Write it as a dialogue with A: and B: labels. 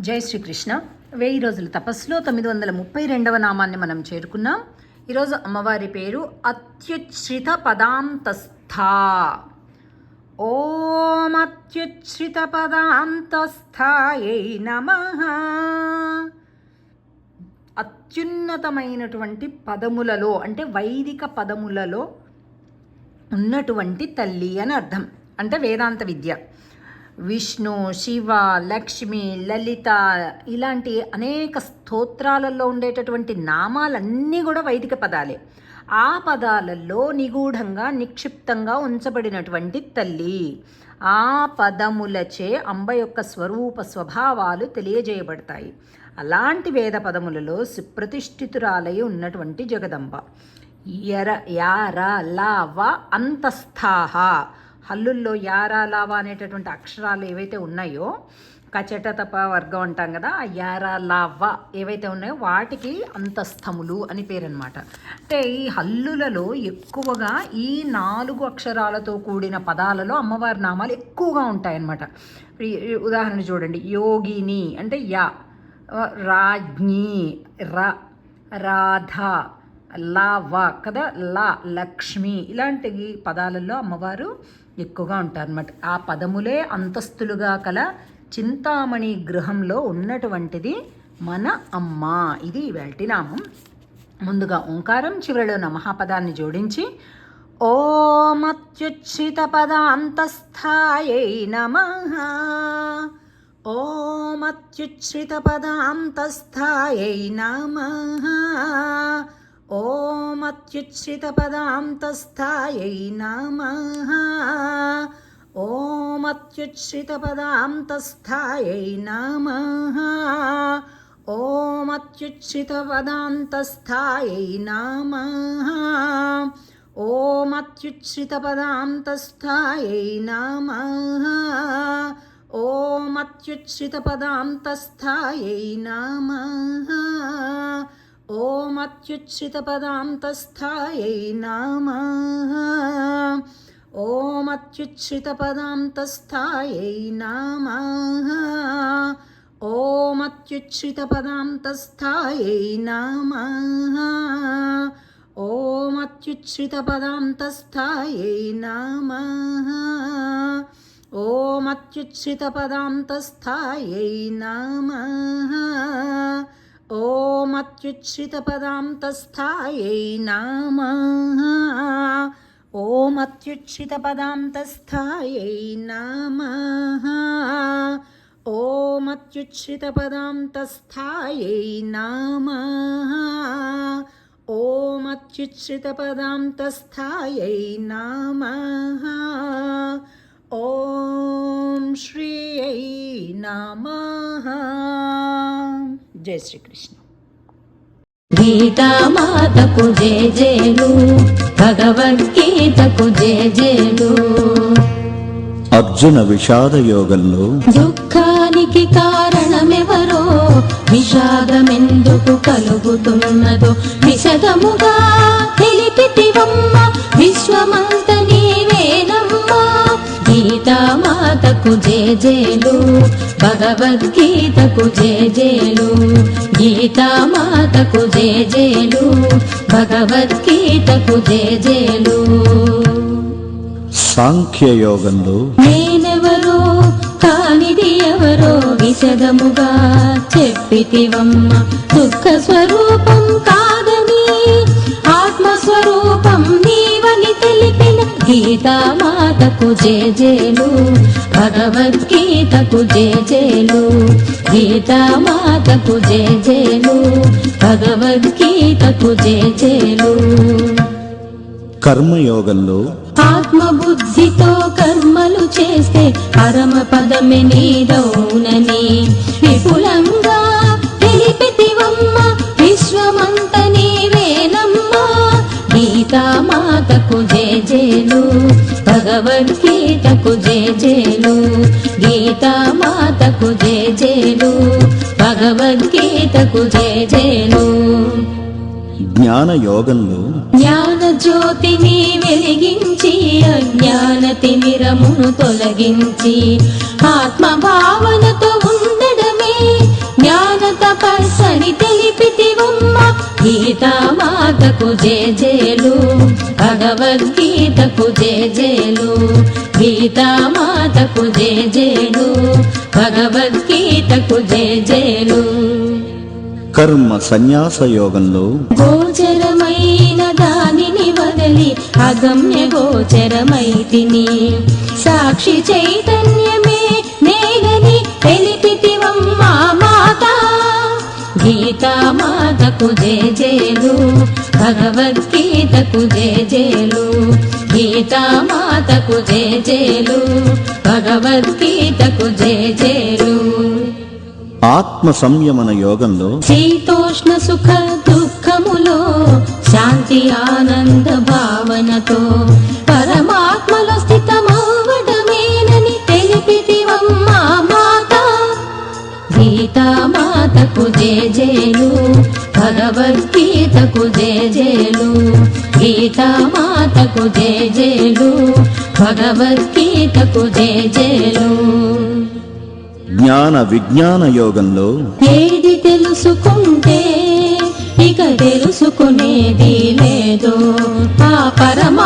A: జై శ్రీకృష్ణ. వెయ్యి రోజుల తపస్సులో తొమ్మిది వందల ముప్పై రెండవ నామాన్ని మనం చేరుకున్నాం. ఈరోజు అమ్మవారి పేరు అత్యుచ్ఛ్రిత పదాంతస్థ. ఓం అత్యుచ్ఛ్రిత పదాంతస్థాయై నమ. అత్యున్నతమైనటువంటి పదములలో అంటే వైదిక పదములలో ఉన్నటువంటి తల్లి అని అర్థం అంటే వేదాంత విద్య. విష్ణు శివ లక్ష్మి లలిత ఇలాంటి అనేక స్తోత్రాలలో ఉండేటటువంటి నామాలన్నీ కూడా వైదిక పదాలే. ఆ పదాలలో నిగూఢంగా నిక్షిప్తంగా ఉంచబడినటువంటి తల్లి. ఆ పదములచే అంబ యొక్క స్వరూప స్వభావాలు తెలియజేయబడతాయి. అలాంటి వేద పదములలో సుప్రతిష్ఠితురాలై ఉన్నటువంటి జగదంబ. యర యార లావ అంతస్థాహ. హల్లుల్లో యారా లావా అనేటటువంటి అక్షరాలు ఏవైతే ఉన్నాయో కచట తప వర్గం అంటాం కదా ఆ యారా లావ ఏవైతే ఉన్నాయో వాటికి అంతస్థములు అని పేరనమాట అంటే ఈ హల్లులలో ఎక్కువగా ఈ నాలుగు అక్షరాలతో కూడిన పదాలలో అమ్మవారి నామాలు ఎక్కువగా ఉంటాయన్నమాట. ఈ ఉదాహరణ చూడండి యోగిని అంటే యా రాజ్ఞి ర రాధ లావ కదా? లా లక్ష్మి ఇలాంటి పదాలలో అమ్మవారు ఎక్కువగా ఉంటారన్నమాట. ఆ పదములే అంతస్తులుగా కల చింతామణి గృహంలో ఉన్నటువంటిది మన అమ్మ. ఇది వేల్టి నామం. ముందుగా ఓంకారం చివరిలో నమఃపదాన్ని జోడించి ఓమత్యుచ్ఛ్రిత పదాంతస్థాయై నమ. ఓమత్యుచ్ఛ్రిత పదాంతస్థాయై నమ. ॐमत्युच्छ्रितपदान्तस्थायै नमः ॐमत्युच्छ्रितपदान्तस्थायै नमः ॐमत्युच्छ्रितपदान्तस्थायै नमः ॐमत्युच्छ्रितपदान्तस्थायै नमः ॐ अत्युच्छ्रितपदान्तस्थायै नमः ఓమత్యుచ్ఛ్రితపదాంతస్థాయై నామ. ఓమత్యుచ్ఛ్రితపదాంతస్థాయై నామ. ఓమత్యుచ్ఛ్రితపదాంతస్థాయై నామ. ఓమత్యుచ్ఛ్రితపదాంతస్థాయై నామ. ఓమత్యుచ్ఛ్రితపదాంతస్థాయై నామ. ఓమత్యుచ్ఛ్రితపదాంతస్థాయై నామ. ఓమత్యుచ్ఛ్రితపదాంతస్థాయై నామ. ఓమత్యుచ్ఛ్రితపదాంతస్థాయై నామ. ఓమత్యుచ్ఛ్రితపదాంతస్థాయై నామ. ॐ श्रियै नमः జై శ్రీకృష్ణ.
B: గీతామాతకు జేజేలు భగవద్గీతకు జేజేలు
C: అర్జున విషాద యోగంలో
B: దుఃఖానికి కారణమెవరో విషాదమెందుకు కలుగుతున్నదో విశదముగా తెలిపితివమ్మ విశ్వమంత నీవేనమ్మా గీతామాతకు జేజేలు భగవద్గీతకు జేజేలు గీతామాతకు జేజేలు భగవద్గీతకు జేజేలు
C: సాంఖ్య యోగంలో
B: నేనెవరో కానిది ఎవరో విశదముగా చెప్పితివమ్మ దుఃఖ స్వరూపం కాదని గీతామాతకు జేజేలు భగవద్గీతకు జేజేలు గీతామాతకు జేజేలు భగవద్గీతకు జేజేలు.
C: కర్మయోగంలో
B: ఆత్మబుద్ధితో కర్మలు చేస్తే పరమ పదమే నీదౌనని సంకేతకు జయ జయను.
C: జ్ఞాన యోగంలో
B: జ్ఞాన జ్యోతిని వెలిగించి అజ్ఞాన తిమిరమును తొలగించి ఆత్మ భావనతో ఉండడమే జ్ఞాన తపస్సని తెలిపితివమ్మ. గీతామాతకు జేజేలు భగవద్గీతకు జేజేలు గీతామాతకు జేజేలు భగవద్గీతకు జేజే
C: కర్మ సన్యాస యోగంలో
B: గోచరమైన దానిని వదలి అగమ్య గోచరమైతిని. సాక్షి చైతన్యమే నేలని తెలిపితివమ్మా మాత. గీతా గీతామాతకు జేజేలు భగవద్గీతకు జేజేలు గీతామాతకు జేజేలు భగవద్గీతకు జేజేలు
C: ఆత్మ సంయమన యోగంలో
B: శీతోష్ణ సుఖ దుఃఖములో శాంతి ఆనంద భావనతో పరమాత్మలో స్థితమవడమేనని తెలిపితివమ్మా మాత. గీతామాతకు జేజేలు భగవద్గీతకు జేజేలు గీతామాతకు జేజేలు భగవద్గీతకు జేజేలు
C: జ్ఞాన విజ్ఞాన యోగంలో
B: ఏది తెలుసుకుంటే ఇక తెలుసుకునేది లేదు. ఆ పరమ